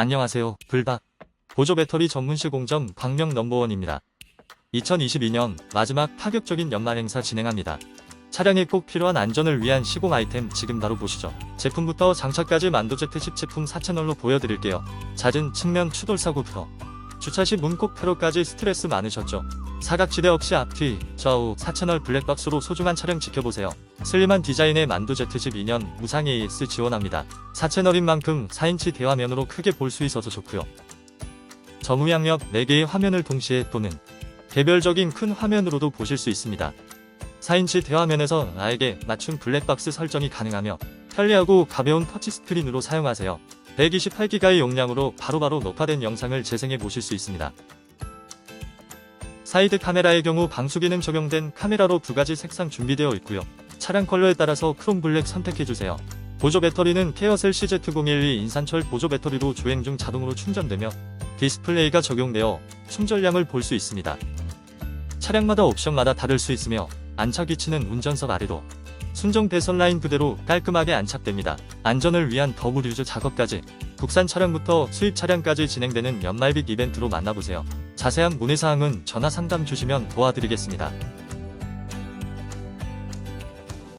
안녕하세요. 불박. 보조 배터리 전문 시공점 광명 넘버원입니다. 2022년 마지막 파격적인 연말 행사 진행합니다. 차량에 꼭 필요한 안전을 위한 시공 아이템 지금 바로 보시죠. 제품부터 장착까지 만도제트 10 제품 4채널로 보여드릴게요. 잦은 측면 추돌 사고부터 주차 시 문콕 폐로까지 스트레스 많으셨죠? 사각지대 없이 앞뒤, 좌우 4채널 블랙박스로 소중한 차량 지켜보세요. 슬림한 디자인의 만두 Z10 2년 무상 AS 지원합니다. 4채널인 만큼 4인치 대화면으로 크게 볼 수 있어서 좋고요. 저무양력 4개의 화면을 동시에 또는 개별적인 큰 화면으로도 보실 수 있습니다. 4인치 대화면에서 나에게 맞춤 블랙박스 설정이 가능하며 편리하고 가벼운 터치 스크린으로 사용하세요. 128기가의 용량으로 바로바로 녹화된 영상을 재생해 보실 수 있습니다. 사이드 카메라의 경우 방수 기능 적용된 카메라로 두 가지 색상 준비되어 있고요. 차량 컬러에 따라서 크롬 블랙 선택해주세요. 보조 배터리는 케어셀 CZ012 인산철 보조 배터리로 주행 중 자동으로 충전되며 디스플레이가 적용되어 충전량을 볼 수 있습니다. 차량마다 옵션마다 다를 수 있으며 안착 위치는 운전석 아래로 순정 배선 라인 그대로 깔끔하게 안착됩니다. 안전을 위한 더블 유즈 작업까지 국산 차량부터 수입 차량까지 진행되는 연말빅 이벤트로 만나보세요. 자세한 문의사항은 전화 상담 주시면 도와드리겠습니다.